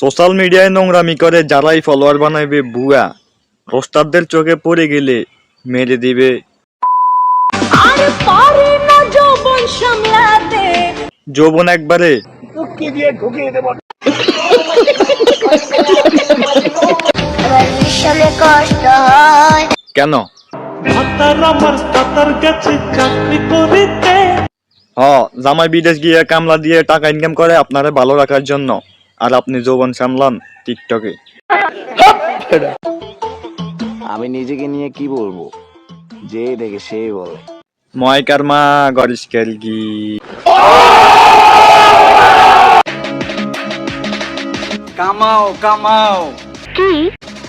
Social মিডিয়ায় নোংরামি করে যারাই ফলোয়ার বানাইবে বুয়া। রোস্টারদের চোখে পড়ে গেলে মেরে দিবে। যৌবন একবারে কেন? হ জামাই বিদেশ গিয়ে কামলা দিয়ে টাকা ইনকাম করে আপনারা ভালো রাখার জন্য। আর আপনি যৌবন সামলান টিকটকে। আমি নিজেকে নিয়ে কি বলব? যে দেখে সেই বলে। ময়কার মা গরিশ কেলগি কামাও কামাও।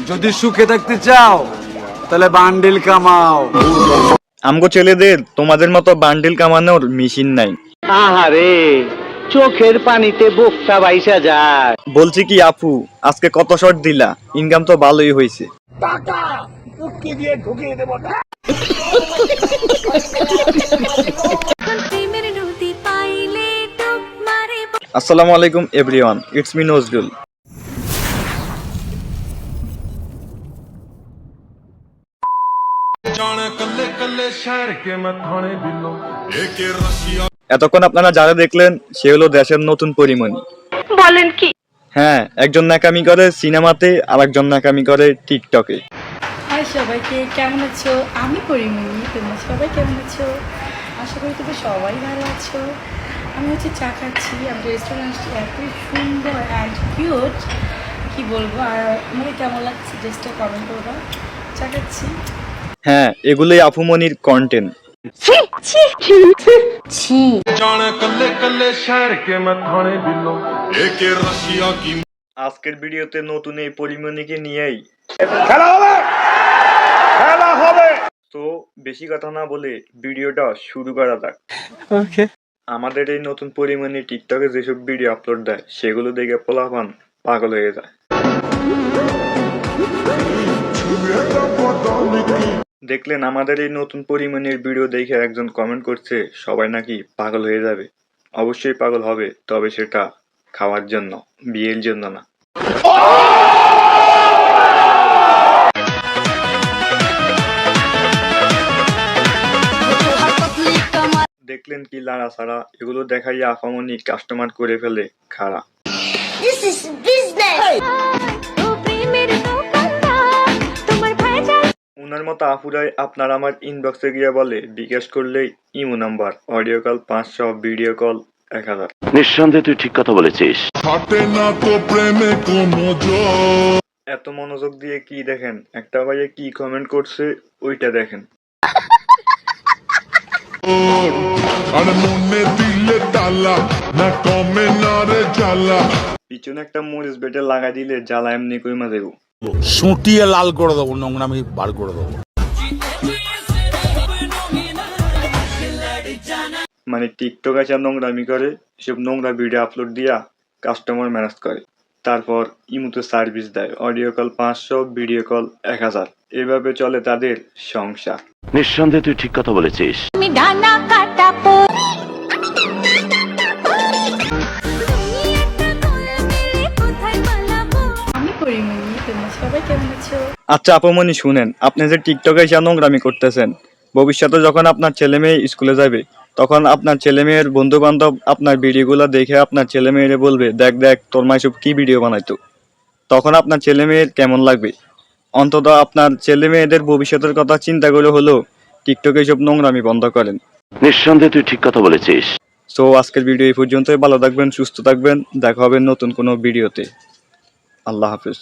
যদি সুখে থাকতে চাও তাহলে বান্ডিল কামাও। আমগো ছেলেদের তোমাদের মতো বান্ডিল কামানোর মেশিন নাই। আহারে। চোখের পানিতে বোকটা বাইসা যায় বলছি কি আপু আজকে কত শট দিলা ইনকাম তো ভালোই হয়েছে প্রেমের নদী পাইলে ডুব মারে আসসালামু আলাইকুম এভরিওয়ান ইটস মি নজরুল ਜਾਣਾ ਕੱਲੇ ਕੱਲੇ ਸ਼ਹਿਰ ਕੇ ਮੈਂ ਥਾਣੇ ਬਿੱਲੋ এতক্ষণ আপনারা যারা দেখলেন সে হলো দেশের নতুন পরিমণি। বলেন কি? হ্যাঁ একজন নাকামি করে সিনেমাতে আর একজন নাকামি করে টিকটকে। হাই সবাইকে কেমন আছো? আমি পরিমণি তোমরা সবাই কেমন আছো? আশা করি তোমরা সবাই ভালো আছো। আমি হচ্ছে চা খাচ্ছি। আমাদের এতই সুন্দর অ্যান্ড কিউট কি বলব? আর কেমন লাগছে? জাস্ট কমেন্ট করবা। চা খাচ্ছি। হ্যাঁ এগুলোই আফুমনির কন্টেন্ট আজকের ভিডিওতে নতুন এই পরিমণিকে নিয়েই তো বেশি কথা না বলে ভিডিওটা শুরু করা যাক। আমাদের এই নতুন পরিমাণে টিকটকে যেসব ভিডিও আপলোড দেয় সেগুলো দেখে পোলাপান পাগল হয়ে যায়। দেখলেন আমাদের এই নতুন পরিমাণের ভিডিও দেখে একজন কমেন্ট করছে সবাই নাকি পাগল হয়ে যাবে। অবশ্যই পাগল হবে তবে সেটা খাওয়ার জন্য বিয়ের জন্য না। দেখলেন কি লাড়া ছাড়া এগুলো দেখাই আফামনি কাস্টমার করে ফেলে খাড়া। দিস ইজ বিজনেস উনার মতো আফুরাই আপনার আমার ইনবক্সে গিয়ে বলে বিকাশ করলেই ইমো নাম্বার অডিও কল পাঁচশো ভিডিও কল এক হাজার। নিঃসন্দেহে তুই ঠিক কথা বলেছিস। এত মনোযোগ দিয়ে কি দেখেন? একটা ভাইয়ে কি কমেন্ট করছে ওইটা দেখেন। মনে পিছনে একটা মরিচ বেটে লাগাই দিলে জ্বালা এমনি কইমা দেবো। সুটিয়ে লাল করে দেবো নোংরামি বার করে দেবো। মানে টিকটক আছে নোংরামি করে এসব নোংরা ভিডিও আপলোড দিয়া কাস্টমার ম্যানেজ করে। তারপর ইমুতে সার্ভিস দেয় অডিও কল পাঁচশো ভিডিও কল এক হাজার। এভাবে চলে তাদের সংসার। নিঃসন্দেহে তুই ঠিক কথা বলেছিস। আচ্ছা আপমনি শুনেন। আপনি যে টিকটকে এসে নোংরামি করতেছেন ভবিষ্যতে যখন আপনার ছেলে মেয়ে স্কুলে যাবে তখন আপনার ছেলে মেয়ের বন্ধু বান্ধব আপনার ভিডিওগুলো দেখে আপনার ছেলে মেয়েরে বলবে দেখ দেখ তোর মা সব কি ভিডিও বানাইতো? তখন আপনার ছেলে মেয়ের কেমন লাগবে? অন্তত আপনার ছেলে মেয়েদের ভবিষ্যতের কথা চিন্তা করে হলেও টিকটকে এসব নোংরামি বন্ধ করেন। নিঃসন্দেহে তুই ঠিক কথা বলেছিস। সো আজকের ভিডিও এই পর্যন্তই। ভালো থাকবেন সুস্থ থাকবেন। দেখা হবে নতুন কোনো ভিডিওতে। আল্লাহ হাফিজ।